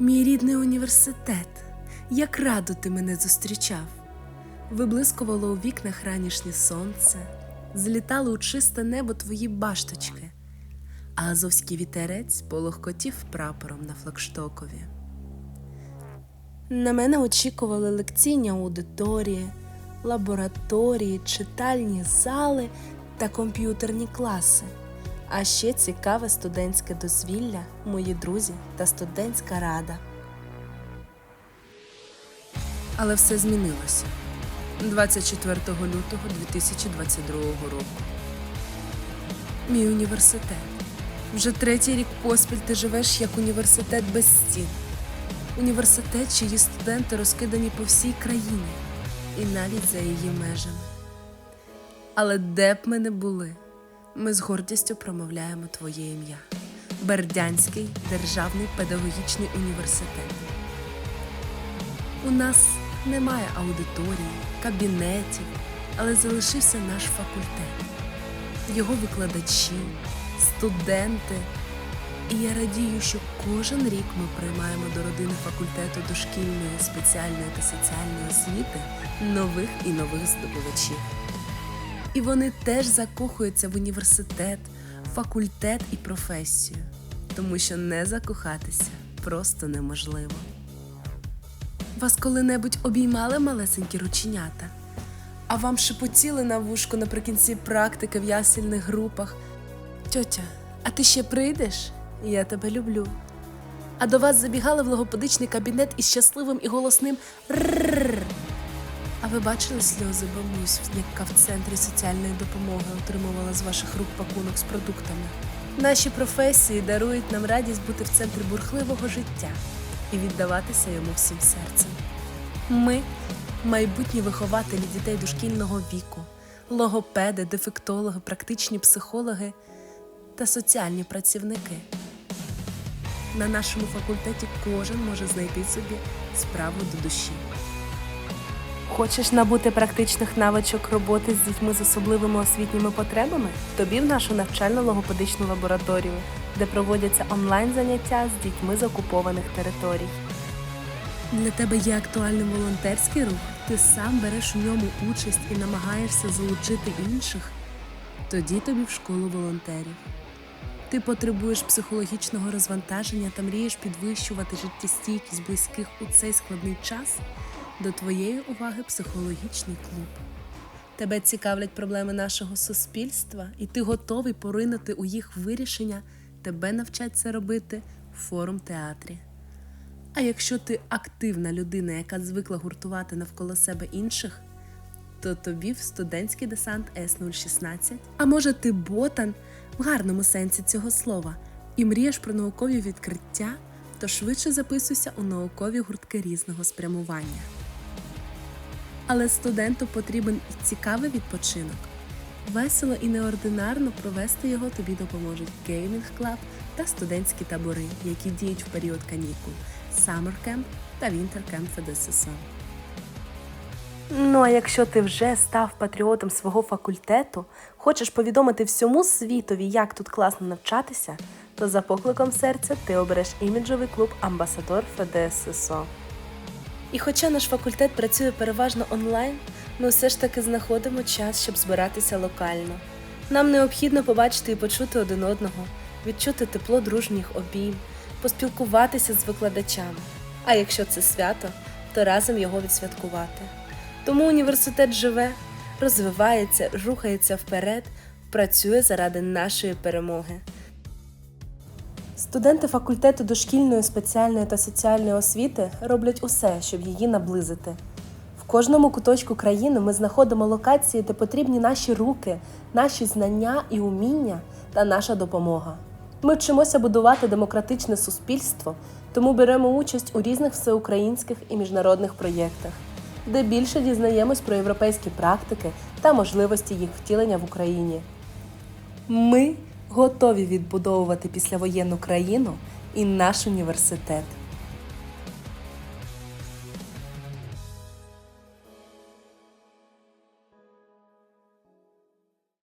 Мій рідний університет, як радо ти мене зустрічав. Виблискувало у вікнах ранішнє сонце, злітали у чисте небо твої башточки, а азовський вітерець полохкотів прапором на флагштокові. На мене очікували лекційні аудиторії, лабораторії, читальні зали та комп'ютерні класи. А ще цікаве студентське дозвілля, мої друзі та студентська рада. Але все змінилося 24 лютого 2022 року. Мій університет. Вже третій рік поспіль ти живеш як університет без стін. Університет, чиї студенти розкидані по всій країні і навіть за її межами. Але де б ми не були, ми з гордістю промовляємо твоє ім'я. Бердянський державний педагогічний університет. У нас немає аудиторії, кабінетів, але залишився наш факультет, його викладачі, студенти. І я радію, що кожен рік ми приймаємо до родини факультету дошкільної, спеціальної та соціальної освіти нових і нових здобувачів. І вони теж закохуються в університет, факультет і професію, тому що не закохатися просто неможливо. Вас коли-небудь обіймали малесенькі рученята, а вам шепотіли на вушку наприкінці практики в ясельних групах. Тьотя, а ти ще прийдеш? Я тебе люблю. А до вас забігали в логопедичний кабінет із щасливим і голосним «ррррр». А ви бачили сльози бабусь, яка в центрі соціальної допомоги отримувала з ваших рук пакунок з продуктами? Наші професії дарують нам радість бути в центрі бурхливого життя і віддаватися йому всім серцем. Ми майбутні вихователі дітей дошкільного віку, логопеди, дефектологи, практичні психологи та соціальні працівники. На нашому факультеті кожен може знайти собі справу до душі. Хочеш набути практичних навичок роботи з дітьми з особливими освітніми потребами? Тобі в нашу навчально-логопедичну лабораторію, де проводяться онлайн-заняття з дітьми з окупованих територій. Для тебе є актуальним волонтерський рух, ти сам береш у ньому участь і намагаєшся залучити інших. Тоді тобі в школу волонтерів. Ти потребуєш психологічного розвантаження та мрієш підвищувати життєстійкість близьких у цей складний час. До твоєї уваги психологічний клуб. Тебе цікавлять проблеми нашого суспільства, і ти готовий поринути у їх вирішення, тебе навчать це робити в форум театрі. А якщо ти активна людина, яка звикла гуртувати навколо себе інших, то тобі в студентський десант С016. А може ти ботан в гарному сенсі цього слова і мрієш про наукові відкриття, то швидше записуйся у наукові гуртки різного спрямування. Але студенту потрібен і цікавий відпочинок. Весело і неординарно провести його тобі допоможуть геймінг клаб та студентські табори, які діють в період канікул, Summer Camp та Winter Camp ФДССО. Ну а якщо ти вже став патріотом свого факультету, хочеш повідомити всьому світові, як тут класно навчатися, то за покликом серця ти обереш іміджовий клуб Амбасадор ФДССО. І хоча наш факультет працює переважно онлайн, ми все ж таки знаходимо час, щоб збиратися локально. Нам необхідно побачити і почути один одного, відчути тепло дружніх обійм, поспілкуватися з викладачами. А якщо це свято, то разом його відсвяткувати. Тому університет живе, розвивається, рухається вперед, працює заради нашої перемоги. Студенти факультету дошкільної, спеціальної та соціальної освіти роблять усе, щоб її наблизити. В кожному куточку країни ми знаходимо локації, де потрібні наші руки, наші знання і уміння та наша допомога. Ми вчимося будувати демократичне суспільство, тому беремо участь у різних всеукраїнських і міжнародних проєктах, де більше дізнаємось про європейські практики та можливості їх втілення в Україні. Ми готові відбудовувати післявоєнну країну і наш університет.